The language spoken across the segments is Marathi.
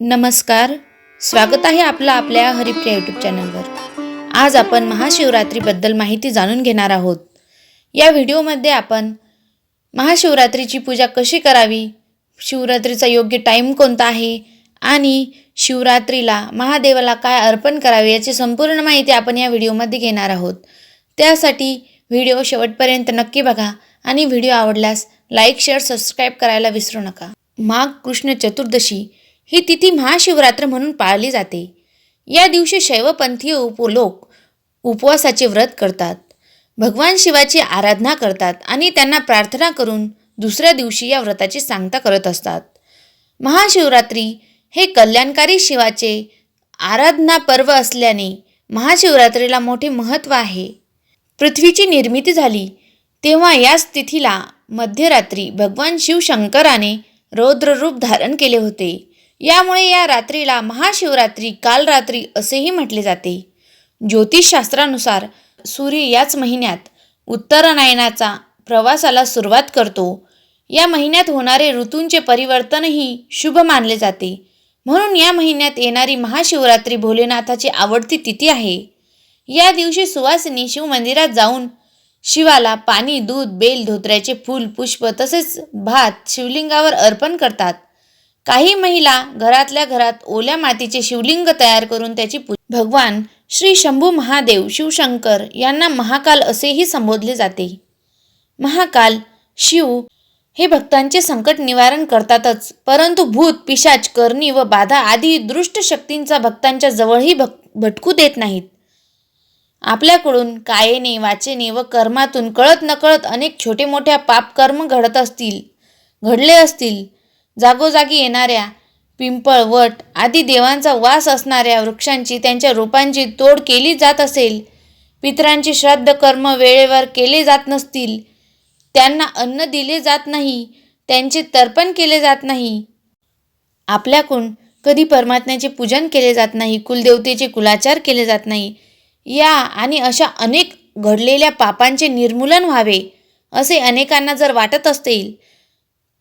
नमस्कार. स्वागत आहे आपलं आपल्या हरिप्रिया यूट्यूब चॅनलवर आज आपण महाशिवरात्रीबद्दल माहिती जाणून घेणार आहोत. या व्हिडिओमध्ये आपण महाशिवरात्रीची पूजा कशी करावी शिवरात्रीचा योग्य टाईम कोणता आहे आणि शिवरात्रीला महादेवाला काय अर्पण करावे याची संपूर्ण माहिती आपण या व्हिडिओमध्ये घेणार आहोत. त्यासाठी व्हिडिओ शेवटपर्यंत नक्की बघा आणि व्हिडिओ आवडल्यास लाईक शेअर सबस्क्राईब करायला विसरू नका. माघ कृष्ण चतुर्दशी ही तिथी महाशिवरात्र म्हणून पाळली जाते. या दिवशी शैवपंथीय उप लोक उपवासाचे व्रत करतात. भगवान शिवाची आराधना करतात आणि त्यांना प्रार्थना करून दुसऱ्या दिवशी या व्रताची सांगता करत असतात. महाशिवरात्री हे कल्याणकारी शिवाचे आराधना पर्व असल्याने महाशिवरात्रीला मोठे महत्त्व आहे. पृथ्वीची निर्मिती झाली तेव्हा याच तिथीला मध्यरात्री भगवान शिवशंकराने रौद्ररूप धारण केले होते. यामुळे या रात्रीला महाशिवरात्री कालरात्री असेही म्हटले जाते. ज्योतिषशास्त्रानुसार सूर्य याच महिन्यात उत्तरायणाचा प्रवासाला सुरुवात करतो. या महिन्यात होणारे ऋतूंचे परिवर्तनही शुभ मानले जाते. म्हणून या महिन्यात येणारी महाशिवरात्री भोलेनाथाची आवडती तिथी आहे. या दिवशी सुवासिनी शिवमंदिरात जाऊन शिवाला पाणी दूध बेल धोत्र्याचे फूल पुष्प तसेच भात शिवलिंगावर अर्पण करतात. काही महिला घरातल्या घरात ओल्या मातीचे शिवलिंग तयार करून त्याची पू भगवान श्री शंभू महादेव शिवशंकर यांना महाकाल असेही संबोधले जाते. महाकाल शिव हे भक्तांचे संकट निवारण करतातच परंतु भूत पिशाच करणी व बाधा आदी दृष्ट शक्तींचा भक्तांच्या जवळही भक भटकू देत नाहीत. आपल्याकडून कायेने वाचेने व कर्मातून कळत नकळत अनेक छोटे मोठ्या पापकर्म घडत असतील घडले असतील जागोजागी येणाऱ्या पिंपळ वट आदी देवांचा वास असणाऱ्या वृक्षांची त्यांच्या रोपांची तोड केली जात असेल पितरांची श्राद्ध कर्म वेळेवर केले जात नसतील त्यांना अन्न दिले जात नाही त्यांचे तर्पण केले जात नाही. आपल्याकडून कधी परमात्म्याचे पूजन केले जात नाही कुलदेवतेचे कुलाचार केले जात नाही या आणि अशा अनेक घडलेल्या पापांचे निर्मूलन व्हावे असे अनेकांना जर वाटत असतील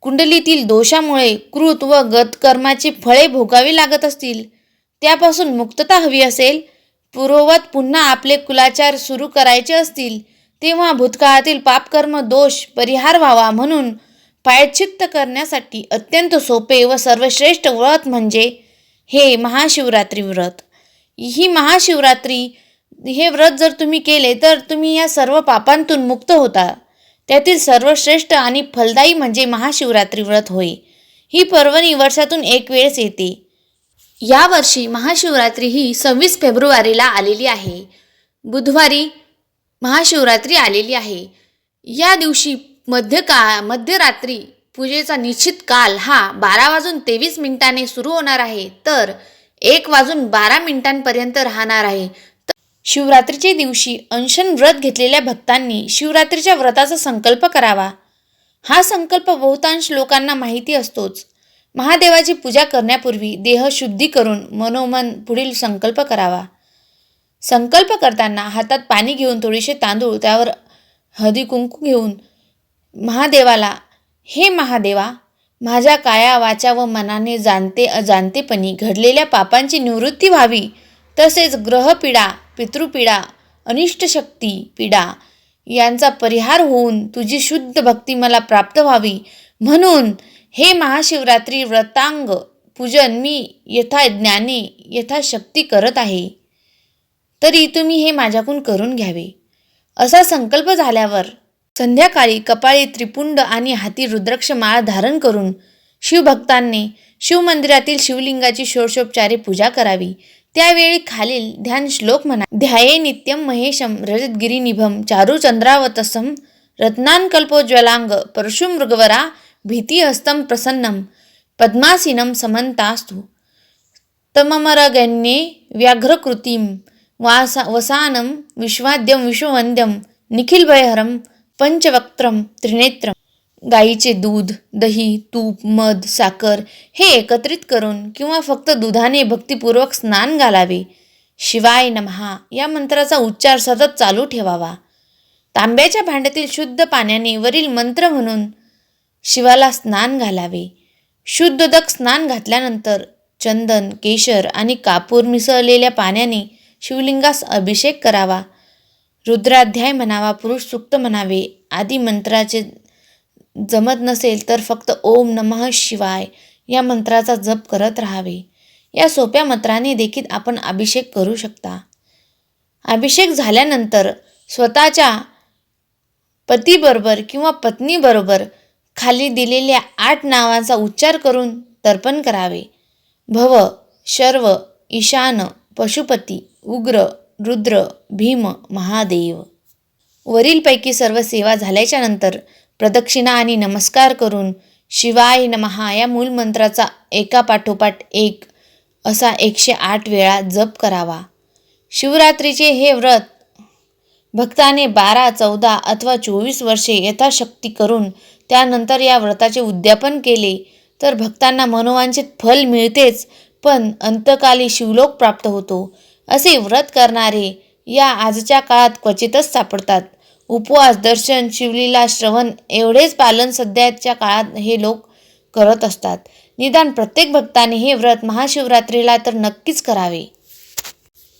कुंडलीतील दोषामुळे कृत व गतकर्माची फळे भोगावी लागत असतील त्यापासून मुक्तता हवी असेल पूर्ववत पुन्हा आपले कुलाचार सुरू करायचे असतील तेव्हा भूतकाळातील पापकर्म दोष परिहार व्हावा म्हणून प्रायश्चित्त करण्यासाठी अत्यंत सोपे व सर्वश्रेष्ठ व्रत म्हणजे हे महाशिवरात्री व्रत. ही महाशिवरात्री हे व्रत जर तुम्ही केले तर तुम्ही या सर्व पापांतून मुक्त होता. त्यातील सर्वश्रेष्ठ आणि फलदायी म्हणजे महाशिवरात्री व्रत होय. ही पर्वणी वर्षातून एक वेळेस येते. यावर्षी महाशिवरात्री ही सव्वीस फेब्रुवारीला आलेली आहे. बुधवारी महाशिवरात्री आलेली आहे. या दिवशी मध्यकाळ मध्यरात्री पूजेचा निश्चित काल हा बारा वाजून तेवीस मिनिटाने सुरू होणार आहे. तर एक वाजून बारा मिनिटांपर्यंत राहणार आहे. शिवरात्रीच्या दिवशी अंशन व्रत घेतलेल्या भक्तांनी शिवरात्रीच्या व्रताचा संकल्प करावा. हा संकल्प बहुतांश लोकांना माहिती असतोच. महादेवाची पूजा करण्यापूर्वी देह शुद्धी करून मनोमन पुढील संकल्प करावा. संकल्प करताना हातात पाणी घेऊन थोडेसे तांदूळ त्यावर हळदी कुंकू घेऊन महादेवाला हे महादेवा माझ्या काया वाचा व मनाने जाणते अजाणतेपणी घडलेल्या पापांची निवृत्ती व्हावी. तसेच ग्रहपीडा पितृपीडा अनिष्ट शक्ती पीडा यांचा परिहार होऊन तुझी शुद्ध भक्ती मला प्राप्त व्हावी. म्हणून हे महाशिवरात्री व्रतांग पूजन मी यथा ज्ञाने यथाशक्ती करत आहे. तरी तुम्ही हे माझ्याकडून करून घ्यावे. असा संकल्प झाल्यावर संध्याकाळी कपाळी त्रिपुंड आणि हाती रुद्राक्ष माळ धारण करून शिवभक्तांनी शिवमंदिरातील शिवलिंगाची षोडशोपचारे पूजा करावी. त्यावेळी खालील ध्यान श्लोक म्हणा ध्याये नित्यम महेशम रजतगिरीनिभम चारुचंद्रावतसम रत्नांकल्पोज्वलांग परशु मृगवरा भीतिहस्तं प्रसन्नं पद्मासीनं समन्तास्तु। तममरगण्ये व्याघ्रकृतिं वासा वसानं विश्वाद्यं विश्ववन्द्यं निखिलभयहरं पंचवक्त्रं त्रिनेत्रं। गाईचे दूध दही तूप मध साखर हे एकत्रित करून किंवा फक्त दुधाने भक्तिपूर्वक स्नान घालावे. शिवाय नमहा या मंत्राचा उच्चार सतत चालू ठेवावा. तांब्याच्या भांड्यातील शुद्ध पाण्याने वरील मंत्र म्हणून शिवाला स्नान घालावे. शुद्धोदक स्नान घातल्यानंतर चंदन केशर आणि कापूर मिसळलेल्या पाण्याने शिवलिंगास अभिषेक करावा. रुद्राध्याय म्हणावा पुरुष सुक्त म्हणावे आदी मंत्राचे जमत नसेल तर फक्त ओम नमः शिवाय या मंत्राचा जप करत राहावे. या सोप्या मंत्राने देखील आपण अभिषेक करू शकता. अभिषेक झाल्यानंतर स्वतःच्या पतीबरोबर किंवा पत्नीबरोबर खाली दिलेल्या आठ नावांचा उच्चार करून तर्पण करावे. भव शर्व ईशान पशुपती उग्र रुद्र भीम महादेव. वरीलपैकी सर्व सेवा झाल्याच्यानंतर प्रदक्षिणा आणि नमस्कार करून शिवाय नमहा या मूलमंत्राचा एका पाठोपाठ एक असा एकशे आठ वेळा जप करावा. शिवरात्रीचे हे व्रत भक्ताने बारा चौदा अथवा चोवीस वर्षे यथाशक्ती करून त्यानंतर या व्रताचे उद्यापन केले तर भक्तांना मनोवांछित फल मिळतेच पण अंतकाली शिवलोक प्राप्त होतो. असे व्रत करणारे या आजच्या काळात क्वचितच सापडतात. उपवास दर्शन शिवलीला श्रवण एवढेच पालन सध्याच्या काळात हे लोक करत असतात. निदान प्रत्येक भक्ताने हे व्रत महाशिवरात्रीला तर नक्कीच करावे.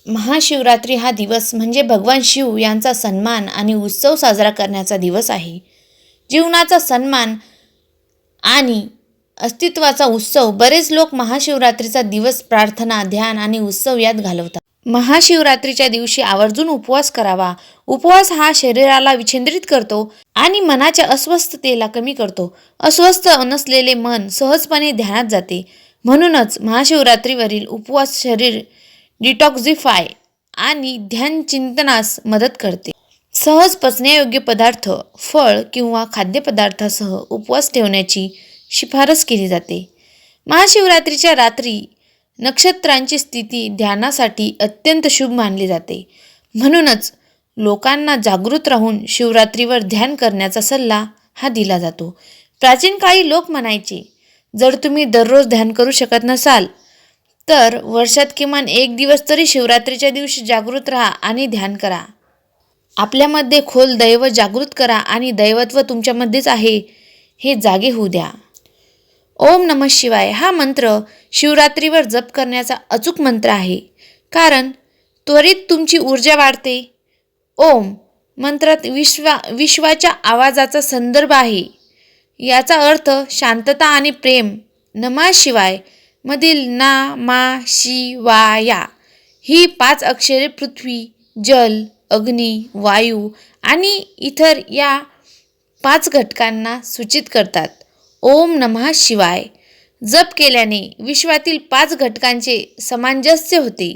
महाशिवरात्री हा दिवस म्हणजे भगवान शिव यांचा सन्मान आणि उत्सव साजरा करण्याचा दिवस आहे. जीवनाचा सन्मान आणि अस्तित्वाचा उत्सव बरेच लोक महाशिवरात्रीचा दिवस प्रार्थना ध्यान आणि उत्सव यात घालवतात. महाशिवरात्रीच्या दिवशी आवर्जून उपवास करावा. उपवास हा शरीराला विछेंद्रित करतो आणि मनाच्या अस्वस्थतेला कमी करतो. अस्वस्थ नसलेले मन सहजपणे ध्यानात जाते. म्हणूनच महाशिवरात्रीवरील उपवास शरीर डिटॉक्झिफाय आणि ध्यान चिंतनास मदत करते. सहज पचण्यायोग्य पदार्थ फळ किंवा खाद्यपदार्थासह उपवास ठेवण्याची शिफारस केली जाते. महाशिवरात्रीच्या रात्री नक्षत्रांची स्थिती ध्यानासाठी अत्यंत शुभ मानली जाते. म्हणूनच लोकांना जागृत राहून शिवरात्रीवर ध्यान करण्याचा सल्ला हा दिला जातो. प्राचीन काळी लोक म्हणायचे जर तुम्ही दररोज ध्यान करू शकत नसाल तर वर्षात किमान एक दिवस तरी शिवरात्रीच्या दिवशी जागृत राहा आणि ध्यान करा. आपल्यामध्ये खोल दैव जागृत करा आणि दैवत्व तुमच्यामध्येच आहे हे जागे होऊ द्या. ओम नम शिवाय हा मंत्र शिवरात्रीवर जप करण्याचा अचूक मंत्र आहे. कारण त्वरित तुमची ऊर्जा वाढते. ओम मंत्रात विश्वा विश्वाच्या आवाजाचा संदर्भ आहे. याचा अर्थ शांतता आणि प्रेम. नमा शिवाय मधील ना मा शिवाया ही पाच अक्षरे पृथ्वी जल अग्नी वायू आणि इतर या पाच घटकांना सूचित करतात. ओम नमः शिवाय. जप केल्याने विश्वातील पाच घटकांचे सामंजस्य होते.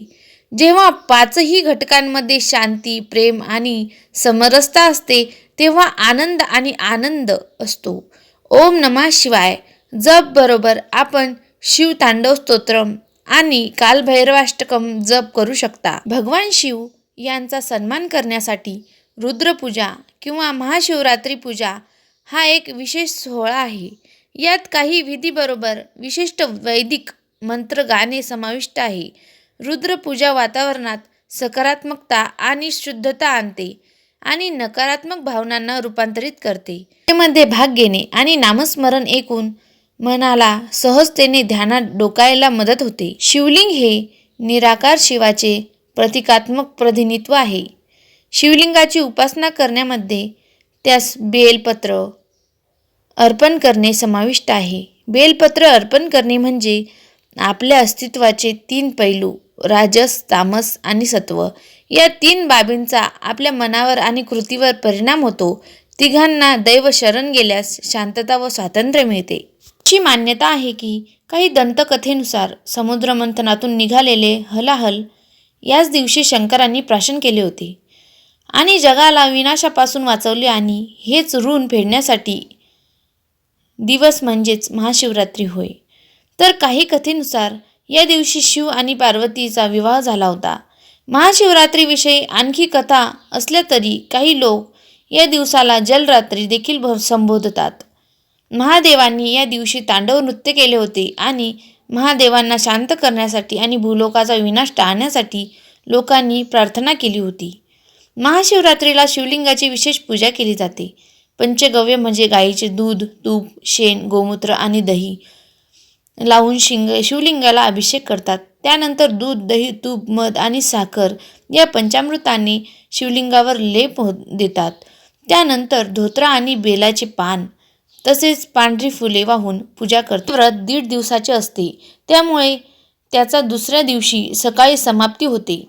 जेव्हा पाचही घटकांमध्ये शांती प्रेम आणि समरसता असते तेव्हा आनंद आणि आनंद असतो. ओम नमः शिवाय. जप बरोबर आपण शिव तांडव स्तोत्रम आणि कालभैरवाष्टकम जप करू शकता. भगवान शिव यांचा सन्मान करण्यासाठी रुद्रपूजा किंवा महाशिवरात्री पूजा हा एक विशेष सोहळा आहे. यात काही विधीबरोबर विशिष्ट वैदिक मंत्र गाणे समाविष्ट आहे. रुद्रपूजा वातावरणात सकारात्मकता आणि शुद्धता आणते आणि नकारात्मक भावनांना रूपांतरित करते. त्यामध्ये भाग घेणे आणि नामस्मरण ऐकून मनाला सहजतेने ध्यानात डोकायला मदत होते. शिवलिंग हे निराकार शिवाचे प्रतिकात्मक प्रतिनिधित्व आहे. शिवलिंगाची उपासना करण्यामध्ये त्यास बेलपत्र अर्पण करणे समाविष्ट आहे. बेलपत्र अर्पण करणे म्हणजे आपल्या अस्तित्वाचे तीन पैलू राजस तामस आणि सत्व. या तीन बाबींचा आपल्या मनावर आणि कृतीवर परिणाम होतो. तिघांना दैव शरण गेल्यास शांतता व स्वातंत्र्य मिळते. अशी मान्यता आहे की काही दंतकथेनुसार समुद्रमंथनातून निघालेले हलाहल याच दिवशी शंकरांनी प्राशन केले होते. आणि जगाला विनाशापासून वाचवले आणि हेच ऋण फेडण्यासाठी दिवस म्हणजेच महाशिवरात्री होय. तर काही कथेनुसार या दिवशी शिव आणि पार्वतीचा विवाह झाला होता. महाशिवरात्रीविषयी आणखी कथा असल्या तरी काही लोक या दिवसाला जलरात्री देखील भ- संबोधतात. महादेवांनी या दिवशी तांडव नृत्य केले होते आणि महादेवांना शांत करण्यासाठी आणि भूलोकाचा विनाश टाळण्यासाठी लोकांनी प्रार्थना केली होती. महाशिवरात्रीला शिवलिंगाची विशेष पूजा केली जाते. पंचगव्य म्हणजे गाईचे दूध तूप शेण गोमूत्र आणि दही. लावून शिंग शिवलिंगाला अभिषेक करतात. त्यानंतर दूध दही तूप मध आणि साखर या पंचामृतांनी शिवलिंगावर लेप हो देतात. त्यानंतर धोत्रा आणि बेलाचे पान तसेच पांढरी फुले वाहून पूजा करतात. व्रत दीड दिवसाचे असते. त्यामुळे त्याचा दुसऱ्या दिवशी सकाळी समाप्ती होते.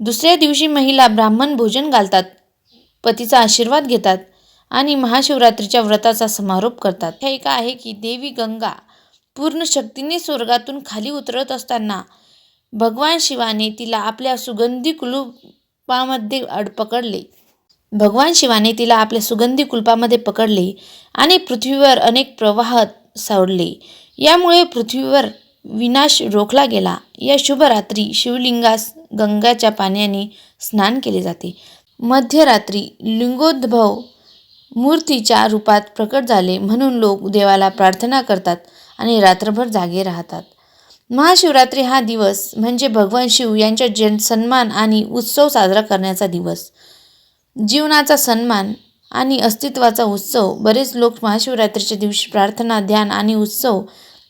दुसऱ्या दिवशी महिला ब्राह्मण भोजन घालतात. पतीचा आशीर्वाद घेतात. आणि महाशिवरात्रीच्या व्रताचा समारोप करतात. हे एक आहे की देवी गंगा पूर्ण शक्तीने स्वर्गातून खाली उतरत असताना भगवान शिवाने तिला आपल्या सुगंधी कुलुपामध्ये अड पकडले. भगवान शिवाने तिला आपल्या सुगंधी कुलपामध्ये पकडले आणि पृथ्वीवर अनेक प्रवाह सावडले यामुळे पृथ्वीवर विनाश रोखला गेला. या शुभरात्री शिवलिंगास गंगाच्या पाण्याने स्नान केले जाते. मध्यरात्री लिंगोद्भव मूर्तीच्या रूपात प्रकट झाले म्हणून लोक देवाला प्रार्थना करतात आणि रात्रभर जागे राहतात. महाशिवरात्री हा दिवस म्हणजे भगवान शिव यांच्या जन सन्मान आणि उत्सव साजरा करण्याचा दिवस. जीवनाचा सन्मान आणि अस्तित्वाचा उत्सव बरेच लोक महाशिवरात्रीच्या दिवशी प्रार्थना ध्यान आणि उत्सव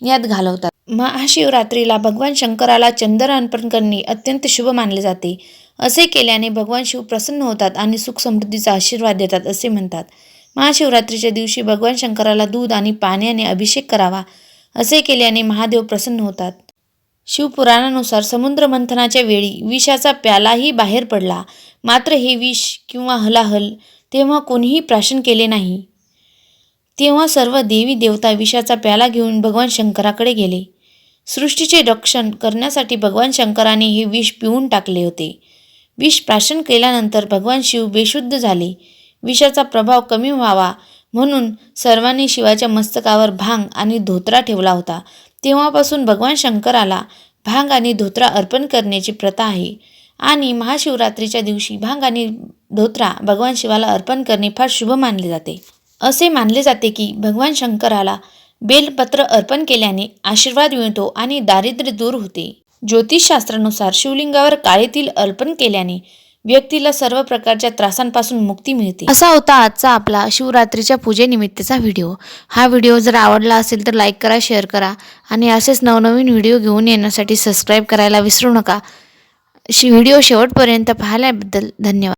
यात घालवतात. महाशिवरात्रीला भगवान शंकराला चंदन अर्पण करणे अत्यंत शुभ मानले जाते. असे केल्याने भगवान शिव प्रसन्न होतात आणि सुख समृद्धीचा आशीर्वाद देतात असे म्हणतात. महाशिवरात्रीच्या दिवशी भगवान शंकराला दूध आणि पाण्याने अभिषेक करावा असे केल्याने महादेव प्रसन्न होतात. शिवपुराणानुसार समुद्र मंथनाच्या वेळी विषाचा प्यालाही बाहेर पडला. मात्र हे विष किंवा हलाहल तेव्हा कोणीही प्राशन केले नाही. तेव्हा सर्व देवी देवता विषाचा प्याला घेऊन भगवान शंकराकडे गेले. सृष्टीचे रक्षण करण्यासाठी भगवान शंकराने हे विष पिऊन टाकले होते. विष प्राशन केल्यानंतर भगवान शिव बेशुद्ध झाले. विषाचा प्रभाव कमी व्हावा म्हणून सर्वांनी शिवाच्या मस्तकावर भांग आणि धोत्रा ठेवला होता. तेव्हापासून भगवान शंकराला भांग आणि धोत्रा अर्पण करण्याची प्रथा आहे. आणि महाशिवरात्रीच्या दिवशी भांग आणि धोत्रा भगवान शिवाला अर्पण करणे फार शुभ मानले जाते. असे मानले जाते की भगवान शंकराला बेलपत्र अर्पण केल्याने आशीर्वाद मिळतो आणि दारिद्र्य दूर होते. ज्योतिषशास्त्रानुसार शिवलिंगावर काळे तिल अर्पण केल्याने व्यक्तीला सर्व प्रकारच्या त्रासांपासून मुक्ती मिळते. असा होता आजचा आपला शिवरात्रीच्या पूजेनिमित्तचा व्हिडिओ. हा व्हिडिओ जर आवडला असेल तर लाईक करा शेअर करा आणि असेच नवनवीन व्हिडिओ घेऊन येण्यासाठी सबस्क्राईब करायला विसरू नका. व्हिडिओ शेवटपर्यंत पाहिल्याबद्दल धन्यवाद.